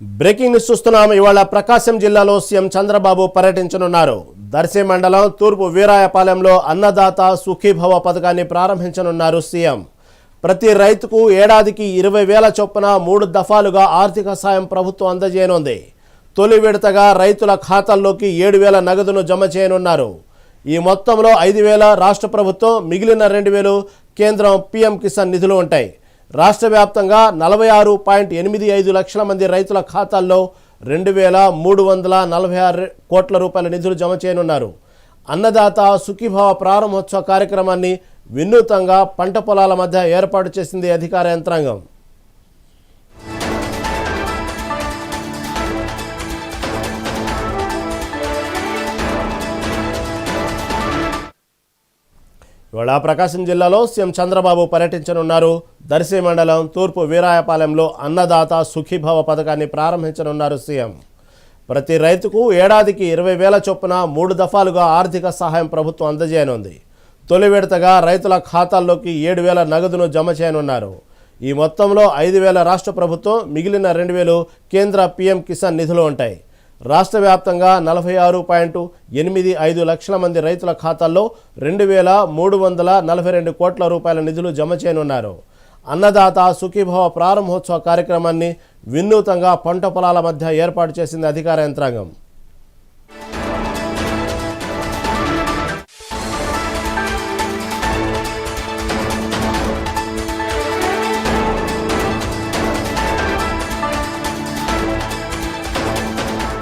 Breaking news చూస్తున్నాం. ఇవాళ ప్రకాశం జిల్లాలో సీఎం చంద్రబాబు పర్యటించనున్నారు. దర్శి మండలం తూర్పు వీరాయపాలెంలో అన్నదాత సుఖీభవ పథకాన్ని ప్రారంభించనున్నారు సీఎం. ప్రతి రైతుకు ఏడాదికి ఇరవై వేల చొప్పున మూడు దఫాలుగా ఆర్థిక సాయం ప్రభుత్వం అందజేయనుంది. తొలి విడతగా రైతుల ఖాతాల్లోకి ఏడు వేల నగదును జమ చేయనున్నారు. ఈ మొత్తంలో ఐదు వేల రాష్ట్ర ప్రభుత్వం మిగిలిన రెండు వేలు కేంద్రం పీఎం కిసాన్ నిధులు ఉంటాయి. రాష్ట్ర వ్యాప్తంగా నలభై ఆరు పాయింట్ ఎనిమిది ఐదు లక్షల మంది రైతుల ఖాతాల్లో రెండు వేల మూడు వందల నలభై ఆరు కోట్ల రూపాయల నిధులు జమ చేయనున్నారు. అన్నదాత సుఖీభావ ప్రారంభోత్సవ కార్యక్రమాన్ని వినూతంగా పంట పొలాల మధ్య ఏర్పాటు చేసింది అధికార యంత్రాంగం. ఇవాళ ప్రకాశం జిల్లాలో సీఎం చంద్రబాబు పర్యటించనున్నారు. దర్శి మండలం తూర్పు వీరాయపాలెంలో అన్నదాత సుఖీభవ పథకాన్ని ప్రారంభించనున్నారు సీఎం. ప్రతి రైతుకు ఏడాదికి ఇరవై వేల చొప్పున మూడు దఫాలుగా ఆర్థిక సహాయం ప్రభుత్వం అందజేయనుంది. తొలి విడతగా రైతుల ఖాతాల్లోకి ఏడు వేల నగదును జమ చేయనున్నారు. ఈ మొత్తంలో ఐదు వేల రాష్ట్ర ప్రభుత్వం మిగిలిన రెండు వేలు కేంద్ర పీఎం కిసాన్ నిధులు ఉంటాయి. రాష్ట్ర వ్యాప్తంగా నలభై ఆరు పాయింట్ ఎనిమిది ఐదు లక్షల మంది రైతుల ఖాతాల్లో రెండు వేల మూడు వందల నలభై రెండు కోట్ల రూపాయల నిధులు జమ చేయనున్నారు. అన్నదాత సుఖీభవ ప్రారంభోత్సవ కార్యక్రమాన్ని వినూతంగా పంట పొలాల మధ్య ఏర్పాటు చేసింది అధికార యంత్రాంగం.